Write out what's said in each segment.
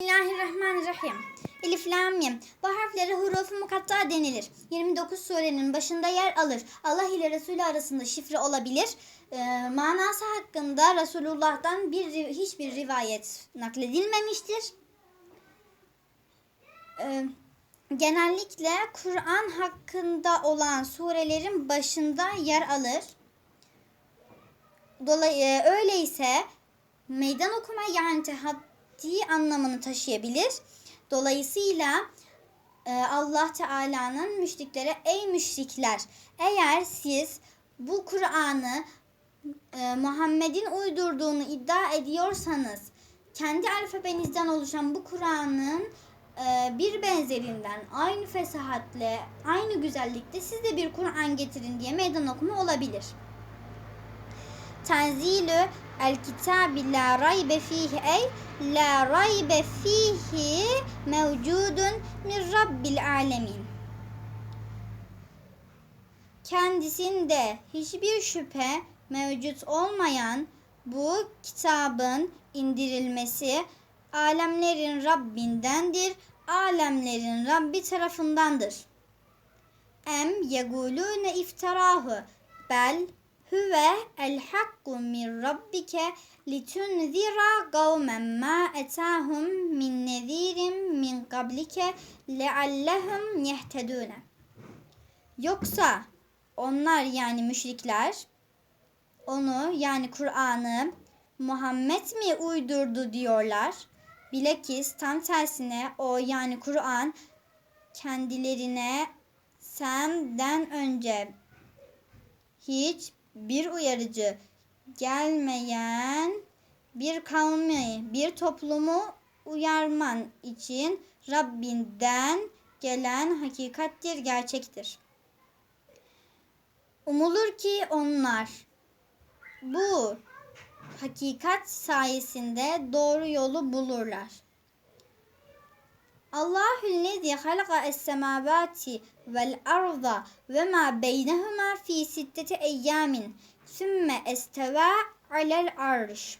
Bismillahirrahmanirrahim. Elif Lam Mim. Bu harflere hurufu mukatta denilir. 29 surenin başında yer alır. Allah ile Resulü arasında şifre olabilir. Ee, manası hakkında Resulullah'tan bir hiçbir rivayet nakledilmemiştir. Ee, genellikle Kur'an hakkında olan surelerin başında yer alır. Dolayı e, öyleyse meydan okuma yani tehaddi anlamını taşıyabilir. Dolayısıyla e, Allah Teala'nın müşriklere ey müşrikler eğer siz bu Kur'an'ı e, Muhammed'in uydurduğunu iddia ediyorsanız kendi alfabenizden oluşan bu Kur'an'ın e, bir benzerinden aynı fesahatle, aynı güzellikte siz de bir Kur'an getirin diye meydan okuma olabilir. Tenzilü el kitabi la raybe fihi ey la raybe fihi mevcudun min rabbil alemin. Kendisinde hiçbir şüphe mevcut olmayan bu kitabın indirilmesi alemlerin Rabbindendir. Alemlerin Rabbi tarafındandır. Em yegulune iftarahu bel huve el hakku min rabbike litunzira kavmen ma etahum min nezirin min qablike leallehum yehtedune. Yoksa onlar yani müşrikler onu yani Kur'an'ı Muhammed mi uydurdu diyorlar. Bilakis tam tersine o yani Kur'an kendilerine senden önce hiç bir uyarıcı gelmeyen bir kavmi, bir toplumu uyarman için Rabbinden gelen hakikattir, gerçektir. Umulur ki onlar bu hakikat sayesinde doğru yolu bulurlar. Allahüllezî halaka es-semâvâti vel arda ve ma beynehuma fi sitteti eyyamin sümme estevâ alel arş.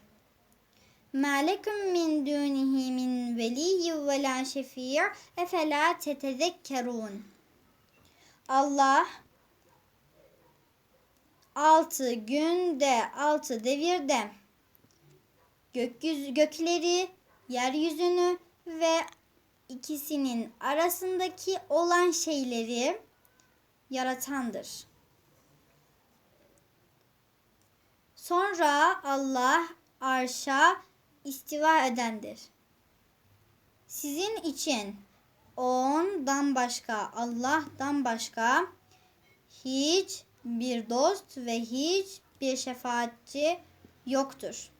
Ma lekum min dunihi min veliyyin ve la şefî' efelâ tetezekkerûn. Allah altı günde, altı devirde gökyüzü, gökleri, yeryüzünü ve ikisinin arasındaki olan şeyleri yaratandır. Sonra Allah arşa istiva edendir. Sizin için ondan başka, Allah'tan başka hiç bir dost ve hiç bir şefaatçi yoktur.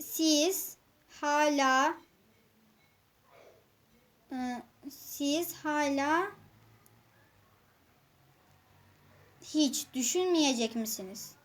Siz hala e, siz hala hiç düşünmeyecek misiniz?